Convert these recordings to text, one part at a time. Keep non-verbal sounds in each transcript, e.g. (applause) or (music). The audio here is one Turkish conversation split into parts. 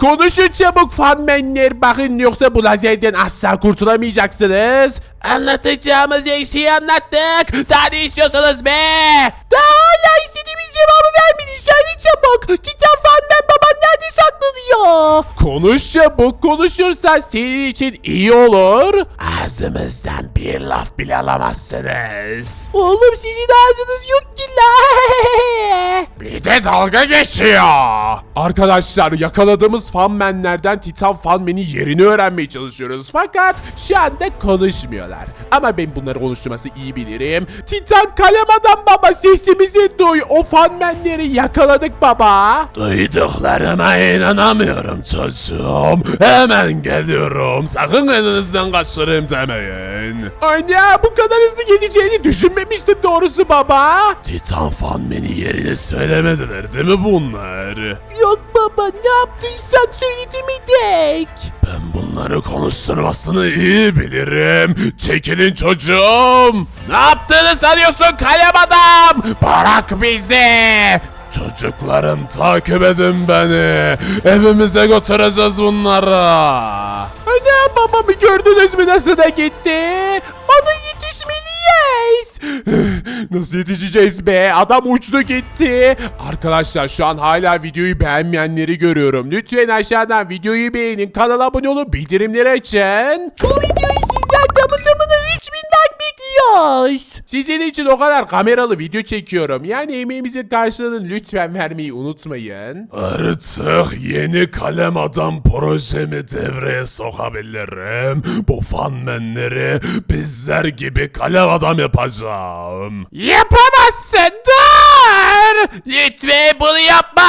Konuşun çabuk fanmenler bakın yoksa bu lazerden asla kurtulamayacaksınız. Anlatacağımız her şeyi anlattık. Daha ne istiyorsanız be? Daha hala istediğimiz cevabı vermedin. Söyle çabuk. Titan fanmen baban nerede saklanıyor? Konuş çabuk. Konuşursan senin için iyi olur. Ağzımızdan bir laf bile alamazsınız. Oğlum sizin ağzınız yok ki la. (laughs) Bir de dalga geçiyor. Arkadaşlar yakaladığımız fanmenlerden Titan fanmenin yerini öğrenmeye çalışıyoruz. Fakat şu anda konuşmuyorlar. Ama ben bunları konuşturması iyi bilirim. Titan kalem adam baba sesimizi duy. O fanmenleri yakaladık baba. Duyduklarıma inanamıyorum çocuğum. Hemen geliyorum. Sakın elinizden kaçırayım demeyin. Anne bu kadar hızlı geleceğini düşünmemiştim doğrusu baba. Titan fanmeni yerini söylemediler değil mi bunlar? Yok baba ne yaptıysak söyletemedik. Ben bunları konuşturmasını iyi bilirim. Çekilin çocuğum. Ne yaptığını sanıyorsun kalem adam? Bırak bizi. Çocuklarım takip edin beni. Evimize götüreceğiz bunları. Anne babamı gördünüz mü nasıl da gitti? Ona yetişmeliyiz. (gasps) Nasıl yetişeceğiz be? Adam uçtu gitti. Arkadaşlar şu an hala videoyu beğenmeyenleri görüyorum. Lütfen aşağıdan videoyu beğenin. Kanala abone olun. Bildirimleri açın. Bu videoyu bekliyoruz. Sizin için o kadar kameralı video çekiyorum. Yani emeğimizin karşılığını lütfen vermeyi unutmayın. Artık yeni kalem adam projemi devreye sokabilirim. Bu fanmenleri bizler gibi kalem adam yapacağım. Yapamazsın dur! Lütfen bunu yapma!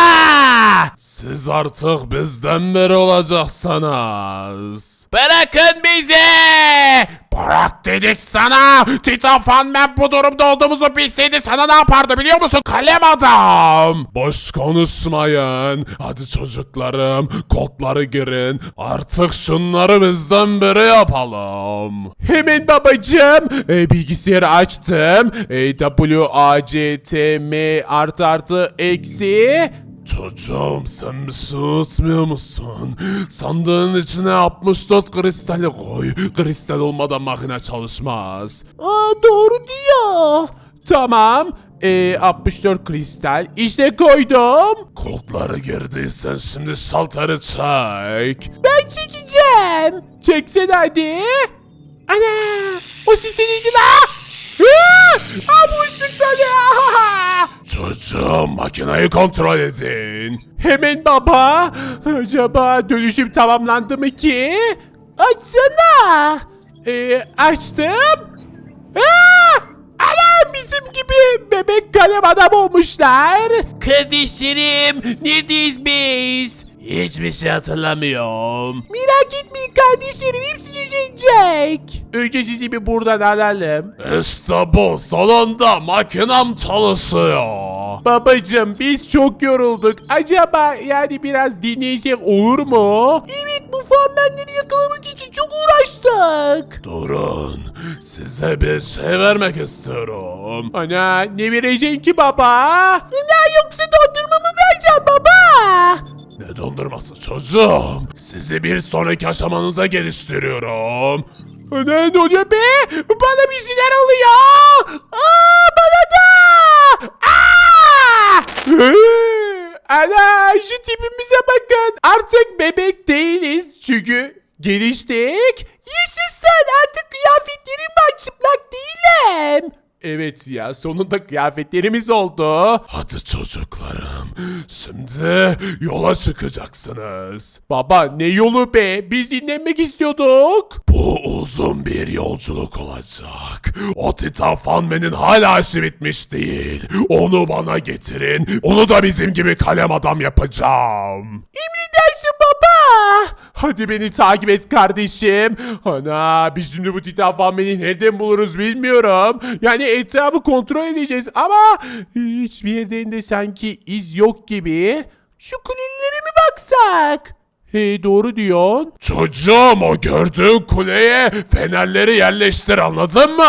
Siz artık bizden biri olacaksınız. Bırakın bizi! Bırak dedik sana! Titan Fanman bu durumda olduğumuzu bilseydi sana ne yapardı biliyor musun? Kalem adam! Boş konuşmayın. Hadi çocuklarım kodları girin. Artık şunları bizden biri yapalım. Hemen babacığım. E, bilgisayarı açtım. E, W, A, C, T, M artı artı eksi. Çocuğum sen bir şey unutmuyor musun? Sandığın içine 64 kristali koy. Kristal olmadan makine çalışmaz. Aa doğru diyor. Tamam. Ee, 64 kristal. İşte koydum. Kodları girdiysen şimdi şalteri çek. Ben çekeceğim. Çeksene hadi. Ana! O neydi la? Aa! Aa, bu ışıkta ne? Çocuğum makineyi kontrol edin. Hemen baba. Acaba dönüşüm tamamlandı mı ki? Açsana. Ee, açtım. Aa! Ana bizim gibi bebek kalem adam olmuşlar. Kardeşlerim neredeyiz biz? Hiçbir şey hatırlamıyorum. Merak etmeyin kardeşlerim hepsi düzelecek. Önce sizi bir buradan alalım. İşte bu salonda makinem çalışıyor. Babacım biz çok yorulduk. Acaba yani biraz dinlesek olur mu? Evet bu fanmenleri yakalamak için çok uğraştık. Durun. Size bir şey vermek istiyorum. Ana ne vereceksin ki baba? Ne Ne dondurması çocuğum? Sizi bir sonraki aşamanıza geliştiriyorum. Ne, oluyor be? Bana bir şeyler oluyor. Aa, bana da. Aa! Ee, Ana şu tipimize bakın. Artık bebek değiliz çünkü geliştik. Yaşasın artık kıyafetlerim var çıplak değilim. Evet ya sonunda kıyafetlerimiz oldu. Hadi çocuklarım şimdi yola çıkacaksınız. Baba ne yolu be biz dinlenmek istiyorduk. Bu uzun bir yolculuk olacak. O Titan Fanmen'in hala işi bitmiş değil. Onu bana getirin. Onu da bizim gibi kalem adam yapacağım. Emredersin baba. Hadi beni takip et kardeşim. Ana biz şimdi bu Titan Fanmen'i nereden buluruz bilmiyorum. Yani etrafı kontrol edeceğiz ama hiçbir yerden de sanki iz yok gibi. Şu kulelere mi baksak? He doğru diyorsun. Çocuğum o gördüğün kuleye fenerleri yerleştir anladın mı?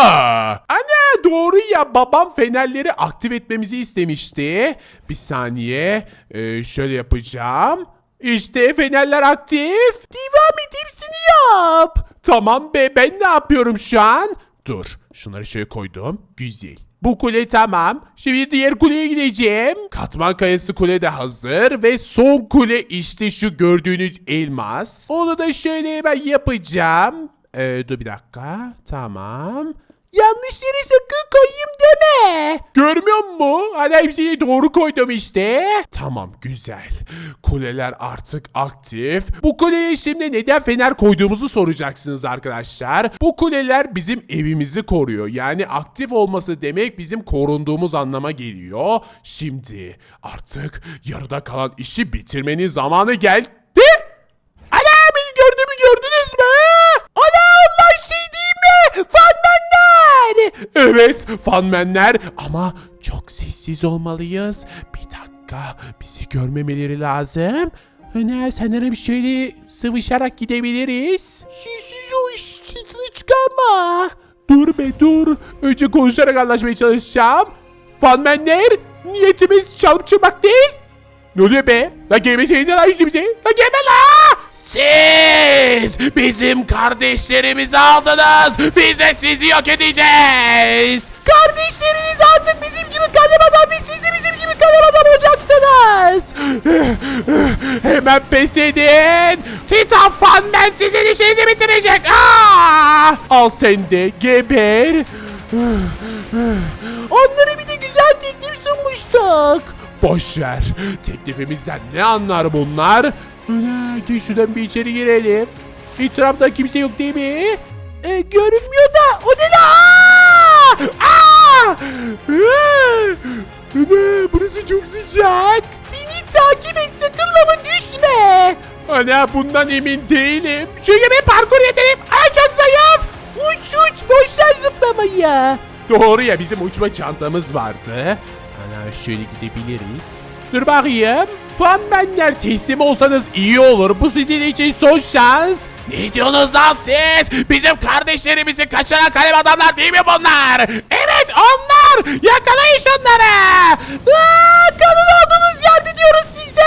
Ana doğru ya babam fenerleri aktif etmemizi istemişti. Bir saniye Ee, şöyle yapacağım. İşte fenerler aktif. Devam et hepsini yap. Tamam be ben ne yapıyorum şu an? Dur şunları şöyle koydum. Güzel. Bu kule tamam. Şimdi diğer kuleye gideceğim. Katman kayası kule de hazır. Ve son kule işte şu gördüğünüz elmas. Onu da şöyle hemen yapacağım. Ee, dur bir dakika. Tamam. Yanlış yere sakın koyayım deme. Görmüyor musun? Hani hepsini doğru koydum işte. Tamam güzel. Kuleler artık aktif. Bu kuleye şimdi neden fener koyduğumuzu soracaksınız arkadaşlar. Bu kuleler bizim evimizi koruyor. Yani aktif olması demek bizim korunduğumuz anlama geliyor. Şimdi artık yarıda kalan işi bitirmenin zamanı geldi. Ana beni gördüğümü gördünüz mü? Ana Allah şey değil mi? Fanmenler. Evet fanmenler ama çok sessiz olmalıyız. Bir dakika bizi görmemeleri lazım. Ana sanırım şöyle sıvışarak gidebiliriz. Sessiz ol çıtını çıkarma. Dur be dur. Önce konuşarak anlaşmaya çalışacağım. Fanmenler niyetimiz çalıp çırpmak değil. Ne oluyor be? La gelmeseydin lan üstümüze. La gelme la! Siz bizim kardeşlerimizi aldınız. Biz de sizi yok edeceğiz. Kardeşleriniz artık bizim gibi kalem adam ve siz de bizim gibi kalem adam olacaksınız. Hemen pes edin. Titan Fan ben sizin işinizi bitirecek. Aa! Al sen de geber. Onlara bir de güzel teklif sunmuştuk. Boş ver. Teklifimizden ne anlar bunlar? Gel şuradan bir içeri girelim. Etrafta kimse yok değil mi? E, görünmüyor da o ne la? Aa! Aa! Ee! Ana, burası çok sıcak. Beni takip et sakın lava düşme. Ana bundan emin değilim. Çünkü ben parkur yeteneğim. Ay çok zayıf. Uç uç boş ver zıplamayı. Doğru ya bizim uçma çantamız vardı. Ana şöyle gidebiliriz. Dur bakayım. Fanmenler teslim olsanız iyi olur. Bu sizin için son şans. Ne diyorsunuz lan siz? Bizim kardeşlerimizi kaçıran kalem adamlar değil mi bunlar? Evet onlar. Yakalayın şunları. Aa, kanın olduğunuz yerde diyoruz size.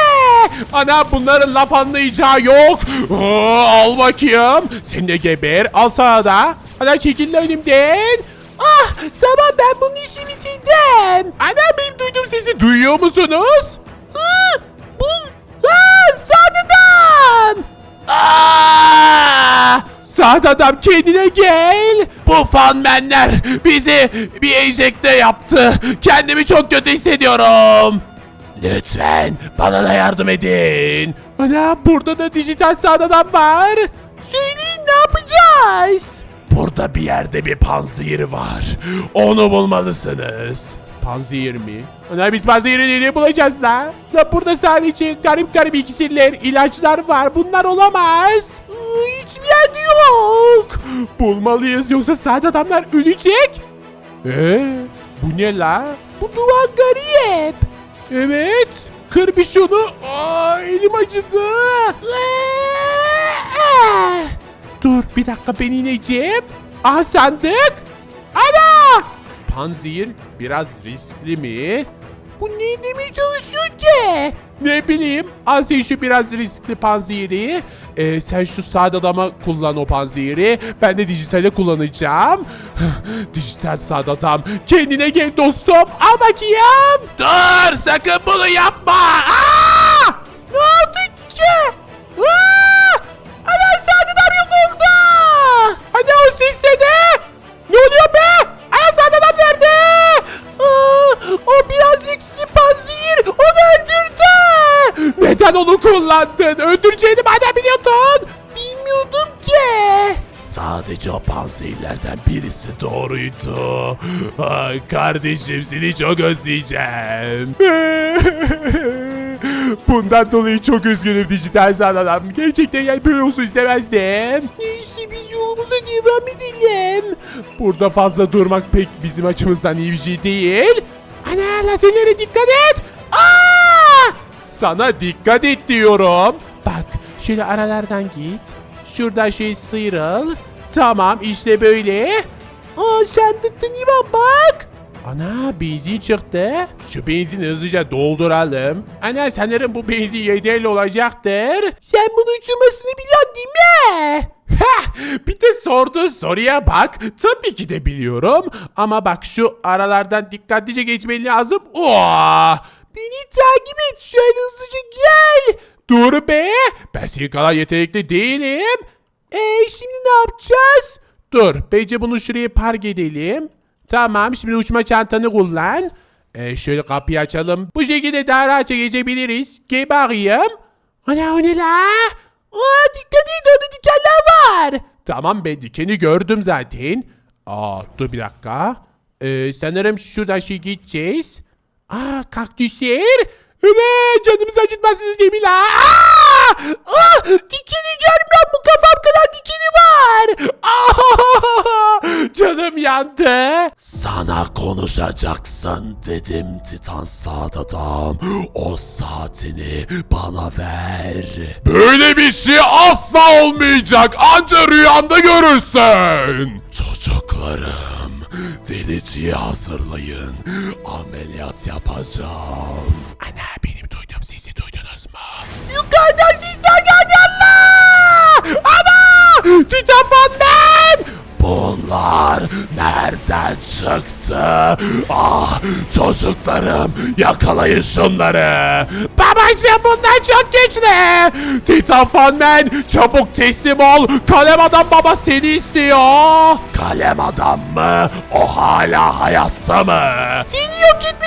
Ana bunların laf anlayacağı yok. Aa, al bakayım. Sen de geber. Al sana da. Ana çekil önümden. Ah tamam ben bunun işi bitirdim. Ana benim duyduğum sesi duyuyor musunuz? Ha, bu adam. Aa! Saat adam kendine gel. Bu fanmenler bizi bir enjekte yaptı. Kendimi çok kötü hissediyorum. Lütfen bana da yardım edin. Ana burada da dijital saat adam var. Söyleyin ne yapacağız? Burada bir yerde bir panzehir var. Onu bulmalısınız. Panzehir mi? Ana biz panzehiri nereye bulacağız la? La burada sadece garip garip iksirler, ilaçlar var. Bunlar olamaz. Hiçbir yerde yok. Bulmalıyız yoksa sade adamlar ölecek. Ee, bu ne la? Bu duvar garip. Evet. Kır bir şunu. Aa, elim acıdı. Dur bir dakika ben ineceğim. Aha sandık. Ana! Panzehir biraz riskli mi? Bu ne demeye çalışıyor ki? Ne bileyim. Al sen şu biraz riskli panzehiri. Ee, sen şu sade adama kullan o panzehiri. Ben de dijitale kullanacağım. (sighs) Dijital sade adam. Kendine gel dostum. Al bakayım. Dur sakın bunu yapma. Aa! Ne oldu ki? Öldüreceğini madem biliyordun. Bilmiyordum ki. Sadece o panzehirlerden birisi doğruydu. Ay kardeşim seni çok özleyeceğim. (laughs) Bundan dolayı çok üzgünüm dijital zan adam. Gerçekten yani böyle olsun istemezdim. Neyse biz yolumuza devam edelim. Burada fazla durmak pek bizim açımızdan iyi bir şey değil. Ana lazerlere dikkat et. Aa! Sana dikkat et diyorum. Bak şöyle aralardan git. Şuradan şey sıyrıl. Tamam işte böyle. Aa sandıkta ne var bak. Ana benzin çıktı. Şu benzini hızlıca dolduralım. Ana sanırım bu benzin yeterli olacaktır. Sen bunun uçurmasını biliyorsun değil mi? Heh, bir de sorduğu soruya bak. Tabii ki de biliyorum. Ama bak şu aralardan dikkatlice geçmeli lazım. Oo! Beni takip et şöyle hızlıca gel. Dur be. Ben senin kadar yetenekli değilim. Eee şimdi ne yapacağız? Dur bence bunu şuraya park edelim. Tamam şimdi uçma çantanı kullan. Ee, şöyle kapıyı açalım. Bu şekilde daha rahatça geçebiliriz. Gel bakayım. Ana o ne la? Aa dikkat et orada dikenler var. Tamam ben dikeni gördüm zaten. Aa dur bir dakika. Ee, sanırım şuradan şey gideceğiz. Aa kaktüsler. Evet canımızı acıtmazsınız la? Aa! Aa! Dikeni görmüyorum bu kafam kadar dikeni var. Aa! (laughs) Canım yandı. Sana konuşacaksın dedim Titan Saat Adam. O saatini bana ver. Böyle bir şey asla olmayacak. Anca rüyanda görürsün. Çocuklarım, deliciyi hazırlayın. Ameliyat yapacağım. Ana benim duyduğum sesi duydunuz mu? Yukarıdan sesler geldi Allah! Ana! Titan Fatman! Bunlar nereden çıktı? Ah çocuklarım yakalayın şunları. Babacım bunlar çok güçlü. Titan Fatman çabuk teslim ol. Kalem adam baba seni istiyor. Kalem adam mı? O hala hayatta mı? Seni yok hala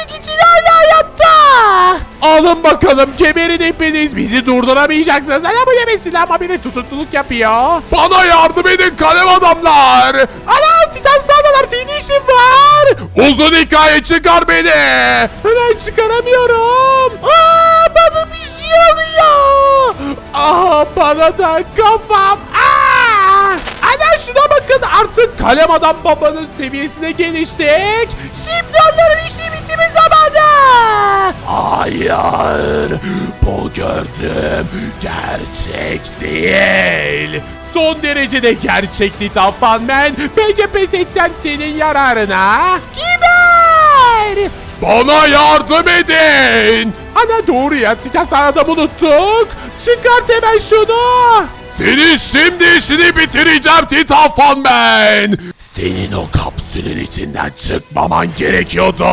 Alın bakalım kemerin hepiniz. Bizi durduramayacaksınız. Ana bu demesin ama biri tutukluluk yapıyor. Bana yardım edin kalem adamlar. Ana titan sağdalar senin işin var. Uzun hikaye çıkar beni. Hemen çıkaramıyorum. Aa, bana bir şey oluyor. Aa, bana da kafam. Ana şuna bakın artık kalem adam babanın seviyesine geliştik. Şimdi onların işi bitimi zamanı. Hayır, bu gördüğüm gerçek değil. Son derecede gerçek Titan Fanman. Bence pes etsen senin yararına. Kiber! Bana yardım edin. Ana doğru ya Titan Sanadamı unuttuk. Çıkart hemen şunu. Seni şimdi işini bitireceğim Titan Fanman. Senin o kapsülün içinden çıkmaman gerekiyordu.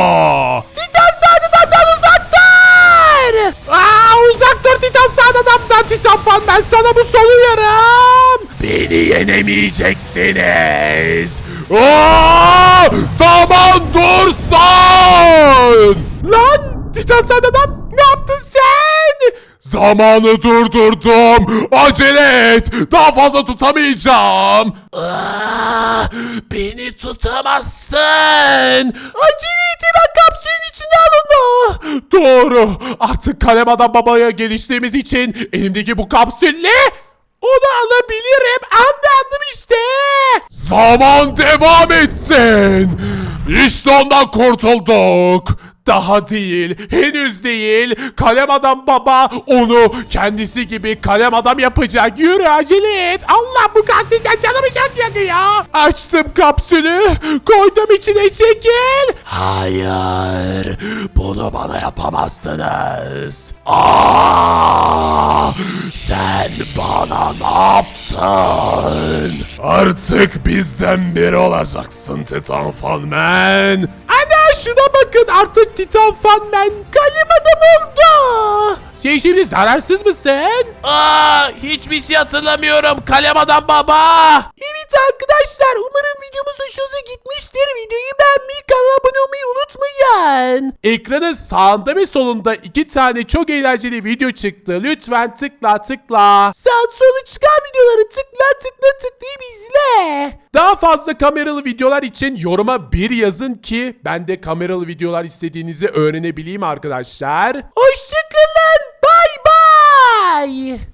Titan Sanadam'dan uzak dur. Aa, uzak dur Titan Sanadam'dan Titan Fanman. Sana bu son uyarım. Beni yenemeyeceksiniz. Aa! Zaman dursun! Lan Titan sen adam ne yaptın sen? Zamanı durdurdum. Acele et. Daha fazla tutamayacağım. Aa, beni tutamazsın. Acele et hemen kapsülün içine al onu. Doğru. Artık kalem adam babaya geliştiğimiz için elimdeki bu kapsülle onu alabilirim. Anladım işte. Zaman devam etsin. İşte ondan kurtulduk. Daha değil, henüz değil. Kalem adam baba onu kendisi gibi kalem adam yapacak. Yürü acele et. Allah bu kaktüsten canımı çok yakıyor. Açtım kapsülü, koydum içine çekil. Hayır, bunu bana yapamazsınız. Aa, sen bana ne yaptın? Artık bizden biri olacaksın Titan Fanman. Ana şuna bakın artık Titan Fanman kalem adam oldu. Sen şimdi zararsız mısın? Aa, hiçbir şey hatırlamıyorum kalem adam baba. Evet arkadaşlar umarım videomuz hoşunuza gitmiştir. Videoyu beğenmeyi, kanala abone olmayı unutmayın. Ekranın sağında ve solunda iki tane çok eğlenceli video çıktı. Lütfen tıkla tıkla. Sağ sola çıkan videoları tıkla tıkla tıklayıp izle. Daha fazla kameralı videolar için yoruma bir yazın ki ben de kameralı videolar istediğinizi öğrenebileyim arkadaşlar. Hoşçakalın. Bay bay.